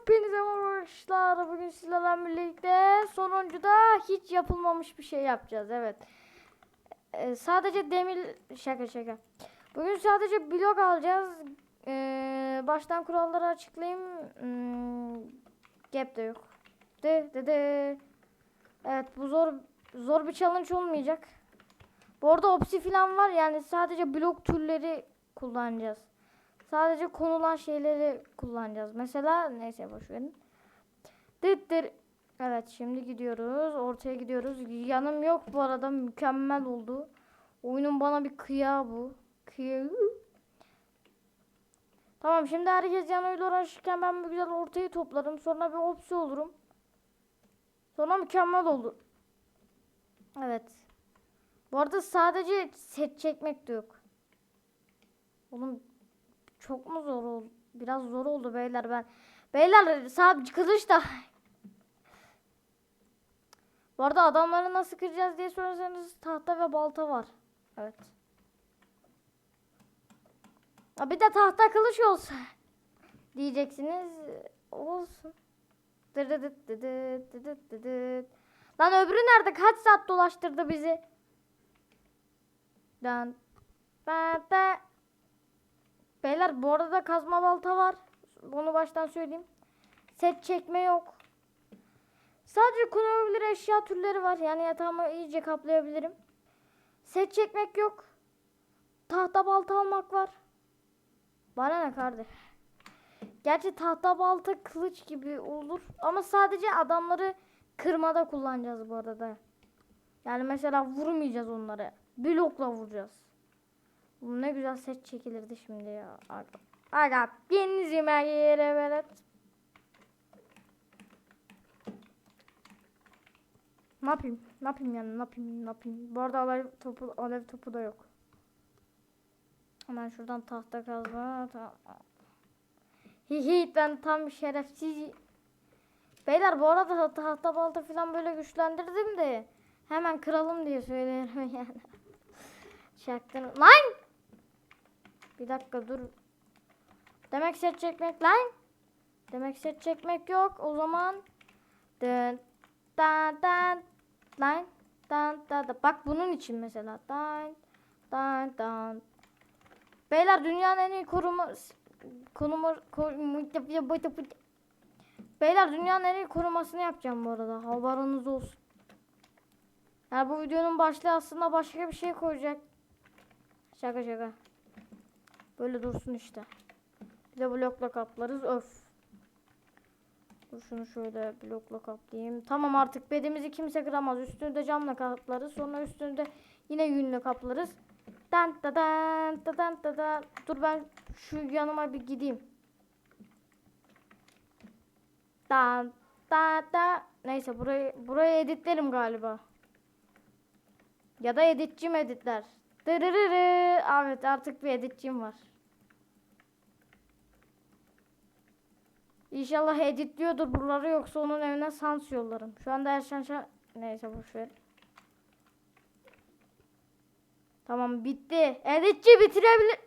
Hepinize arkadaşlar. Bugün sizlerle birlikte sonuncuda hiç yapılmamış bir şey yapacağız. Evet. Ee, sadece demir şaka şaka. Bugün sadece blok alacağız. Ee, baştan kuralları açıklayayım. Hmm, gap de yok. De de de. Evet bu zor zor bir challenge olmayacak. Bu arada opsi falan var yani sadece blok türleri kullanacağız. Sadece konulan şeyleri kullanacağız. Mesela neyse boş verin. Dıttır. Evet şimdi gidiyoruz. Ortaya gidiyoruz. Yanım yok bu arada mükemmel oldu. Oyunun bana bir kıya bu. Kıya. Tamam şimdi herkes yanıyla uğraşırken ben bir güzel ortayı toplarım. Sonra bir opsi olurum. Sonra mükemmel olur. Evet. Bu arada sadece set çekmek de yok. Oğlum çok mu zor oldu? Biraz zor oldu beyler ben. Beyler sağ kılıç da. Bu arada adamları nasıl kıracağız diye sorarsanız tahta ve balta var. Evet. Ha bir de tahta kılıç olsa diyeceksiniz. Olsun. Dırıdıt dıdıt dıdıt dıdıt. Lan öbürü nerede? Kaç saat dolaştırdı bizi? Dan. Ba ba. Beyler bu arada kazma balta var. Bunu baştan söyleyeyim. Set çekme yok. Sadece kullanılabilir eşya türleri var. Yani yatağımı iyice kaplayabilirim. Set çekmek yok. Tahta balta almak var. Bana ne kardeş? Gerçi tahta balta kılıç gibi olur. Ama sadece adamları kırmada kullanacağız bu arada. Yani mesela vurmayacağız onları. Blokla vuracağız. Bu ne güzel set çekilirdi şimdi ya. Aga. Aga. Benzime yere velet. Ne yapayım? Ne yapayım yani? Ne yapayım? Ne yapayım? Bu arada alev topu, alev topu da yok. Hemen şuradan tahta kazma. Hihi ben tam şerefsiz. Beyler bu arada tahta balta falan böyle güçlendirdim de hemen kıralım diye söylüyorum yani. Çaktın. Lan! Bir dakika dur. Demek set çekmek lan. Demek set çekmek yok. O zaman dın dan dan lan dan dan dan. Bak bunun için mesela dan dan dan. Beyler dünyanın en iyi koruma konumu Beyler dünyanın en iyi korumasını yapacağım bu arada. Haberiniz olsun. Yani bu videonun başlığı aslında başka bir şey koyacak. Şaka şaka. Böyle dursun işte. Bir de blokla kaplarız. Öf. Dur şunu şöyle blokla kaplayayım. Tamam artık bedimizi kimse kıramaz. Üstünü de camla kaplarız. Sonra üstünü de yine yünle kaplarız. Dan da dan da dan da da. Dur ben şu yanıma bir gideyim. Dan da da. Neyse burayı burayı editlerim galiba. Ya da editçim editler. Dırırırı. Evet artık bir editçim var. İnşallah editliyordur buraları yoksa onun evine sans yollarım. Şu anda Erşen Şah... Neyse boşver. Tamam bitti. Editçi bitirebilir.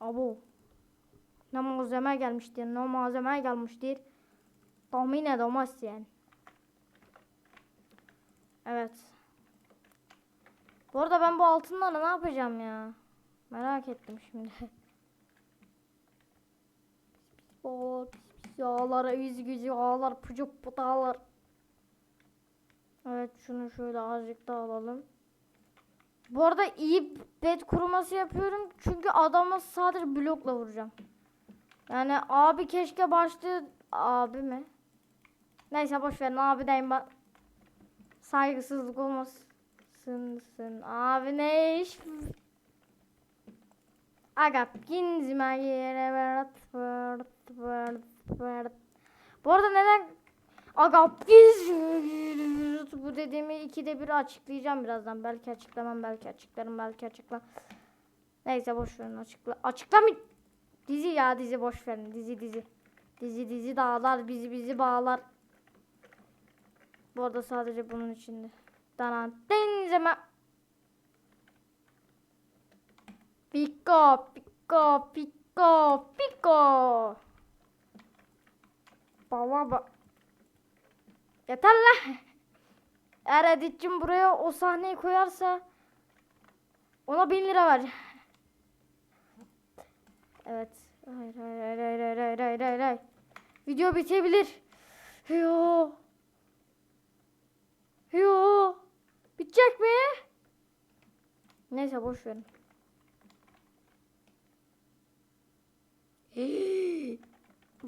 Abo. Ne malzeme gelmiştir. Ne malzeme gelmiştir. Tahmin edemez yani. Evet. Bu arada ben bu altınları ne yapacağım ya? Merak ettim şimdi. O pis pis yağlar, yüz gücü ağlar, pucuk putağlar. Evet şunu şöyle azıcık daha alalım. Bu arada iyi bed kuruması yapıyorum çünkü adamı sadece blokla vuracağım. Yani abi keşke başlığı abi mi? Neyse boş verin abi deyim ben. Saygısızlık olmasın sın. Abi ne iş? Aga ginzime yere verat verat verat verat. Bu arada neden Aga biz bu dediğimi ikide bir açıklayacağım birazdan. Belki açıklamam, belki açıklarım, belki açıkla. Neyse boş verin açıkla. Açıklamay. Dizi ya dizi boş verin. Dizi dizi. Dizi dizi dağlar bizi bizi bağlar. Bu arada sadece bunun içinde. Daran denizeme. Piko, piko, piko, piko. Baba bak. Yeter la. Eğer Edith'cim buraya o sahneyi koyarsa ona bin lira ver. Evet. Hayır hayır hayır hayır hayır hayır hayır hayır. Video bitebilir. Yo. Yo. Bitecek mi? Neyse boş verin.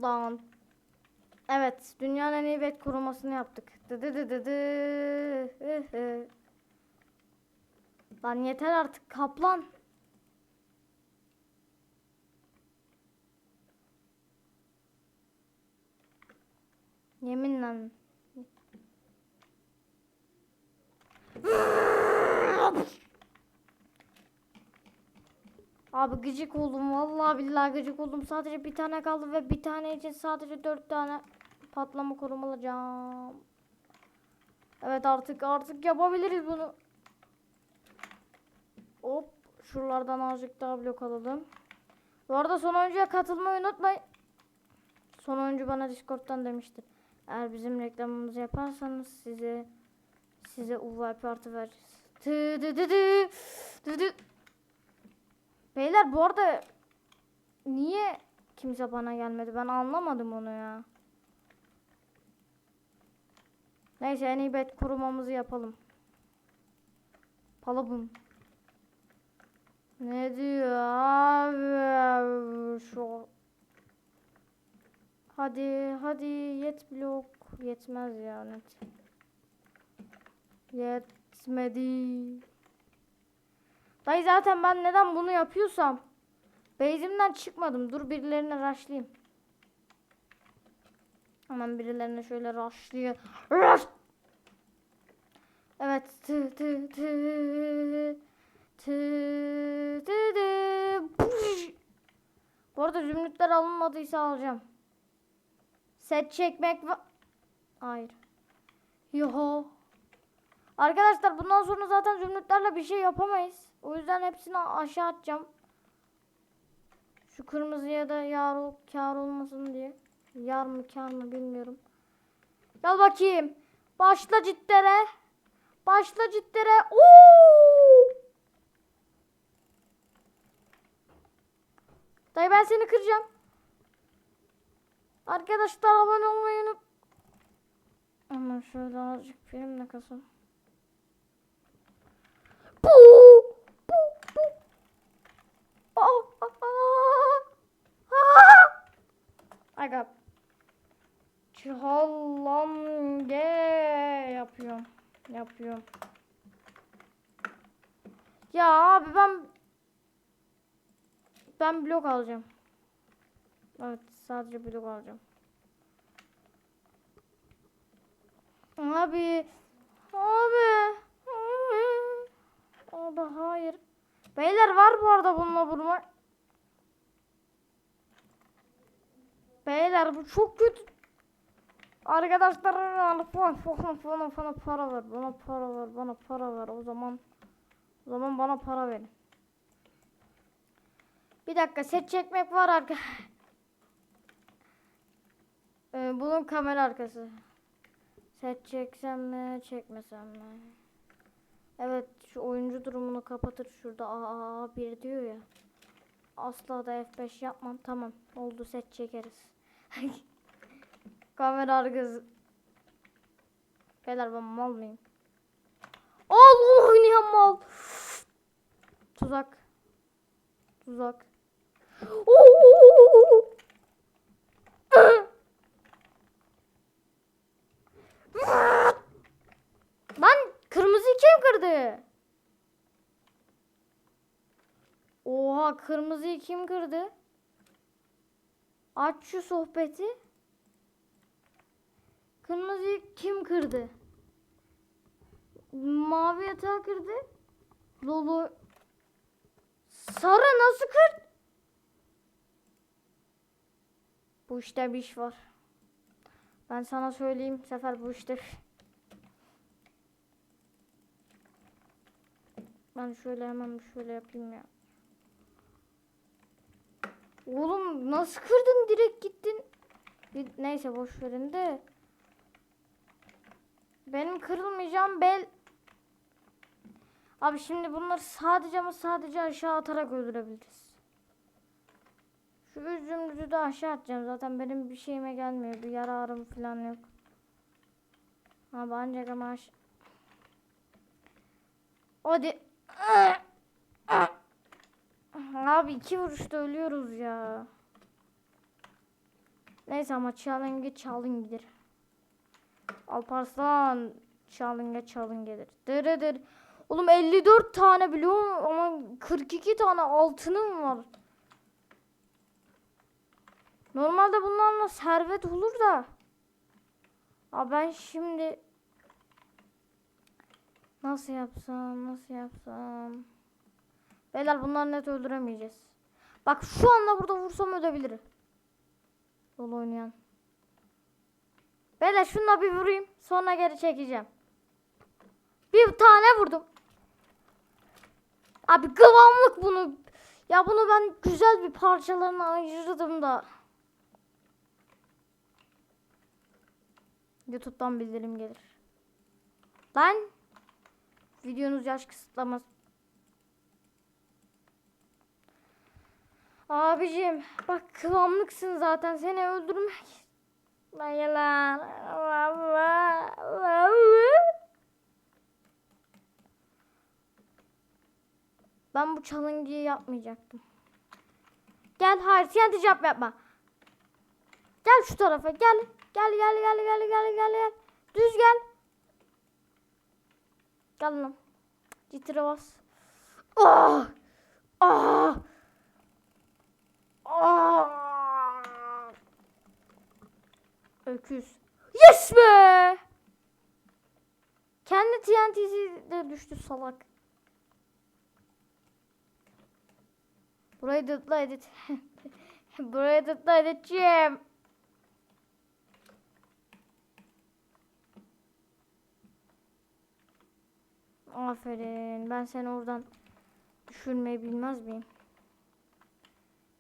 Lan. Evet, dünyanın en iyi bet korumasını yaptık. Dı dı dı dı. Lan yeter artık kaplan. Yeminle. Abi gıcık oldum. Vallahi billahi gıcık oldum. Sadece bir tane kaldı ve bir tane için sadece dört tane patlama korumalı alacağım. Evet artık artık yapabiliriz bunu. Hop. Şuralardan azıcık daha blok alalım. Bu arada son oyuncuya katılmayı unutmayın. Son oyuncu bana Discord'dan demiştir. Eğer bizim reklamımızı yaparsanız size size UVP artı vereceğiz. Tı dı dı dı. Dı dı. Beyler bu arada niye kimse bana gelmedi? Ben anlamadım onu ya. Neyse en iyi bet kurumamızı yapalım. Palabum. Ne diyor abi şu Hadi hadi yet blok yetmez ya net. Yetmedi. Dayı zaten ben neden bunu yapıyorsam Beyzimden çıkmadım. Dur birilerine rushlayayım. Hemen birilerine şöyle rushlayayım. Rush! Evet. Tı tı tı. Tı tı tı. Bu arada zümrütler alınmadıysa alacağım. Set çekmek va... Hayır. Yo. Arkadaşlar bundan sonra zaten zümrütlerle bir şey yapamayız. O yüzden hepsini aşağı atacağım. Şu kırmızıya da yar kar olmasın diye. Yar mı kar mı bilmiyorum. Gel bakayım. Başla ciddere. Başla ciddere. Oo! Dayı ben seni kıracağım. Arkadaşlar abone olmayı unut. Ama şöyle azıcık film de kasın. Bu, bu, bu. Aa, aa, aa. Aga. Çihallange yapıyorum. Yapıyorum. Ya abi ben ben blok alacağım. Evet sadece blok alacağım. Abi. Abi. Abi. Hayır. Beyler var bu arada bununla vurma. Beyler bu çok kötü. Arkadaşlar bana bana bana bana para ver. Bana para ver. Bana para ver. O zaman o zaman bana para verin. Bir dakika set çekmek var arka. Ee, bunun kamera arkası. Set çeksem mi, çekmesem mi? Evet, şu oyuncu durumunu kapatır şurada. Aa, bir diyor ya. Asla da F5 yapmam. Tamam, oldu set çekeriz. Kamera arkası. Beyler ben mal mıyım? Allah oynayan mal. Tuzak. Tuzak. Oo! Lan kırmızıyı kim kırdı? Oha kırmızıyı kim kırdı? Aç şu sohbeti. Kırmızıyı kim kırdı? Mavi yatağı kırdı. Lolo. Sarı nasıl kırdı? Bu işte bir iş var. Ben sana söyleyeyim sefer bu işte. Ben şöyle hemen şöyle yapayım ya. Oğlum nasıl kırdın direkt gittin? Neyse boş verin de. Benim kırılmayacağım bel. Abi şimdi bunları sadece ama sadece aşağı atarak öldürebiliriz. Şu üzümlücü de aşağı atacağım. Zaten benim bir şeyime gelmiyor. Bir yararım falan yok. Abi ancak ama aş- Hadi. Abi iki vuruşta ölüyoruz ya. Neyse ama challenge çalın gider. Alparslan challenge çalın gelir. Dırıdır. Oğlum 54 tane biliyorum ama 42 tane altınım var. Normalde bunlarla servet olur da. Aa ben şimdi nasıl yapsam nasıl yapsam. Beyler bunları net öldüremeyeceğiz. Bak şu anda burada vursam ölebilirim. Dol oynayan. Beyler şununla bir vurayım. Sonra geri çekeceğim. Bir tane vurdum. Abi kıvamlık bunu. Ya bunu ben güzel bir parçalarına ayırdım da. YouTube'dan bildirim gelir. Lan videonuz yaş kısıtlamaz. Abicim bak kıvamlıksın zaten seni öldürmek. Lan yalan. Ben bu challenge'ı yapmayacaktım. Gel hayır TNT jump yapma. Gel şu tarafa gel. Gel gel gel gel gel gel gel. Düz gel. Gel lan. Citire bas. Öküz. Yes be! Kendi TNT'si de düştü salak. Burayı dıtla edit. Burayı dıtla editçiyim. Aferin. Ben seni oradan düşürmeyi bilmez miyim?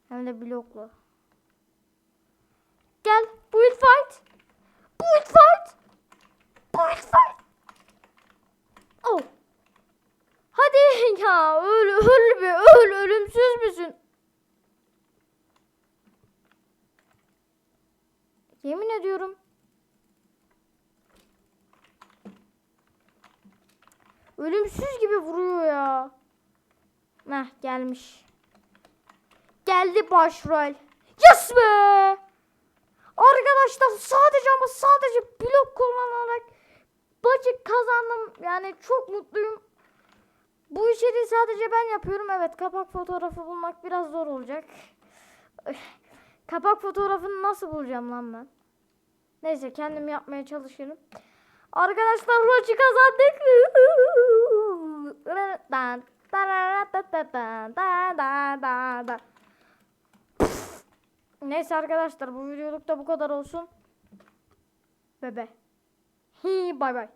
Hem de blokla. Gel. Build fight. Build fight. Build fight. Oh. Hadi ya öl öl be öl ölümsüz müsün? Yemin ediyorum. Ölümsüz gibi vuruyor ya. Nah gelmiş. Geldi başrol. Yes be! Arkadaşlar sadece ama sadece blok kullanarak maçı kazandım. Yani çok mutluyum. Bu içeriği sadece ben yapıyorum. Evet kapak fotoğrafı bulmak biraz zor olacak. Kapak fotoğrafını nasıl bulacağım lan ben? Neyse kendim yapmaya çalışırım. Arkadaşlar maçı kazandık. Neyse arkadaşlar bu videoluk da bu kadar olsun. Bebe. Hi bay bay.